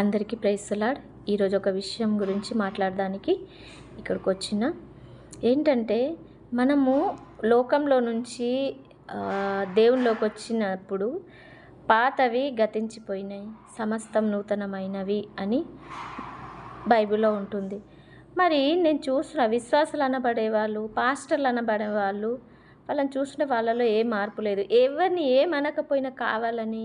అందరికీ ప్రైస్లాడ్ ఈరోజు ఒక విషయం గురించి మాట్లాడడానికి ఇక్కడికి వచ్చిన. ఏంటంటే మనము లోకంలో నుంచి దేవుళ్ళకి దేవునిలోకి వచ్చినప్పుడు పాతవి గతించిపోయినాయి సమస్తం నూతనమైనవి అని బైబిల్లో ఉంటుంది. మరి నేను చూసిన విశ్వాసులు అనబడే వాళ్ళు పాస్టర్లు అనబడే వాళ్ళు వాళ్ళని చూసిన వాళ్ళలో ఏ మార్పు లేదు. ఎవరిని ఏమనకపోయినా కావాలని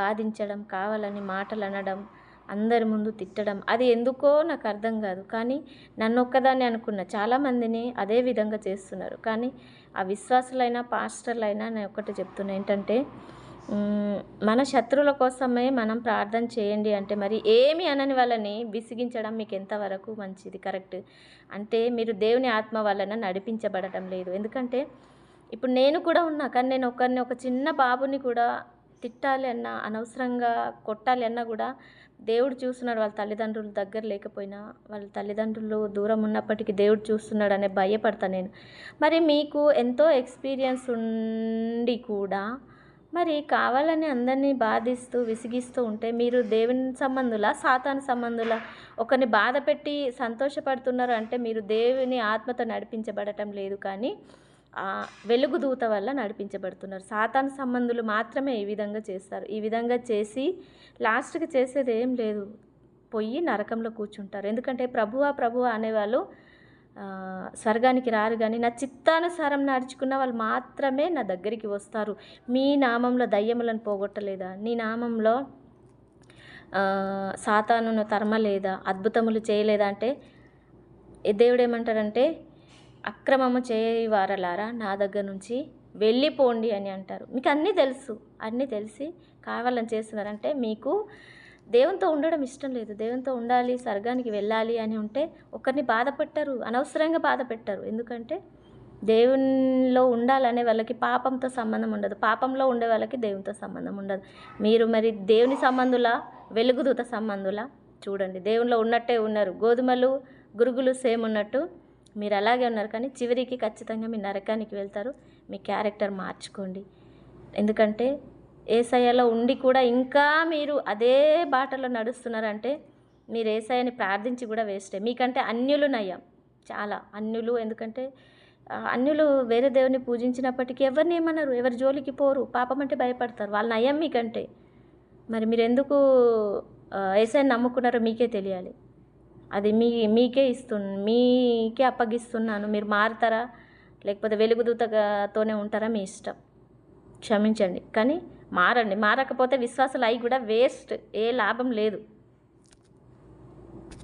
బాధించడం కావాలని మాటలు అనడం అందరి ముందు తిట్టడం. అది ఎందుకో నాకు అర్థం కాదు. కానీ నన్ను ఒక్కదాన్ని అనుకున్న చాలామందిని అదే విధంగా చేస్తున్నారు. కానీ ఆ విశ్వాసులైనా పాస్టర్లైనా నేను ఒక్కటి చెప్తున్నా ఏంటంటే మన శత్రువుల కోసమే మనం ప్రార్థన చేయండి అంటే మరి ఏమి అనని వాళ్ళని విసిగించడం మీకు ఎంతవరకు మంచిది? కరెక్ట్. అంటే మీరు దేవుని ఆత్మ వలన నడిపించబడటం లేదు. ఎందుకంటే ఇప్పుడు నేను కూడా ఉన్నా కానీ నేను ఒకరిని ఒక చిన్న బాబుని కూడా తిట్టాలి అన్నా అనవసరంగా కొట్టాలి అన్నా కూడా దేవుడు చూస్తున్నాడు వాళ్ళ తల్లిదండ్రులు దగ్గర లేకపోయినా వాళ్ళ తల్లిదండ్రులు దూరం ఉన్నప్పటికీ దేవుడు చూస్తున్నాడు అనే భయపడతా నేను. మరి మీకు ఎంతో ఎక్స్పీరియన్స్ ఉండి కూడా మరి కావాలని అందరినీ బాధిస్తూ విసిగిస్తూ ఉంటే మీరు దేవుని సంబంధుల సాతాను సంబంధుల? ఒకరిని బాధ పెట్టి సంతోషపడుతున్నారు అంటే మీరు దేవుని ఆత్మతో నడిపించబడటం లేదు కానీ వెలుగు దూత వల్ల నడిపించబడుతున్నారు. సాతాను సంబంధులు మాత్రమే ఈ విధంగా చేస్తారు. ఈ విధంగా చేసి లాస్ట్కి చేసేది ఏం లేదు. పొయ్యి నరకంలో కూర్చుంటారు. ఎందుకంటే ప్రభువా ప్రభువా అనేవాళ్ళు స్వర్గానికి రారు కానీ నా చిత్తానుసారం నడుచుకున్న వాళ్ళు మాత్రమే నా దగ్గరికి వస్తారు. మీ నామంలో దయ్యములను పోగొట్టలేదా? నీ నామంలో ఆ, సాతానును తరమలేదా? అద్భుతములు చేయలేదా? అంటే ఏ దేవుడు ఏమంటాడంటే అక్రమము చేయవారలారా? నా దగ్గర నుంచి వెళ్ళిపోండి అని అంటారు. మీకు అన్నీ తెలుసు. అన్నీ తెలిసి కావాలని చేస్తున్నారంటే మీకు దేవునితో ఉండడం ఇష్టం లేదు. దేవునితో ఉండాలి స్వర్గానికి వెళ్ళాలి అని ఉంటే ఒకరిని బాధ పెట్టరు అనవసరంగా బాధ పెట్టరు ఎందుకంటే దేవునిలో ఉండాలనే వాళ్ళకి పాపంతో సంబంధం ఉండదు. పాపంలో ఉండే వాళ్ళకి దేవునితో సంబంధం ఉండదు. మీరు మరి దేవుని సంబంధుల వెలుగుదూత సంబంధుల? చూడండి. దేవునిలో ఉన్నట్టే ఉన్నారు. గోధుమలు గురుగులు సేమ్ ఉన్నట్టు మీరు అలాగే ఉన్నారు కానీ చివరికి ఖచ్చితంగా మీ నరకానికి వెళ్తారు. మీ క్యారెక్టర్ మార్చుకోండి. ఎందుకంటే ఏసయ్యలో ఉండి కూడా ఇంకా మీరు అదే బాటలో నడుస్తున్నారంటే మీరు ఏసయ్యని ప్రార్థించి కూడా వేస్టే. మీకంటే అన్యులు నయ్యం చాలా అన్యులు. ఎందుకంటే అన్యులు వేరే దేవుని పూజించినప్పటికీ ఎవరిని ఏమన్నారు ఎవరి జోలికి పోరు. పాపం అంటే భయపడతారు. వాళ్ళ నయం మీకంటే. మరి మీరు ఎందుకు ఏసైని నమ్ముకున్నారో మీకే తెలియాలి. అది మీ మీకే ఇస్తు మీకే అప్పగిస్తున్నాను. మీరు మారుతారా? లేకపోతే వెలుగుదూతతోనే ఉంటారా? మీ ఇష్టం. క్షమించండి. కానీ మారండి. మారకపోతే విశ్వాసాలు అయి కూడా వేస్ట్. ఏ లాభం లేదు.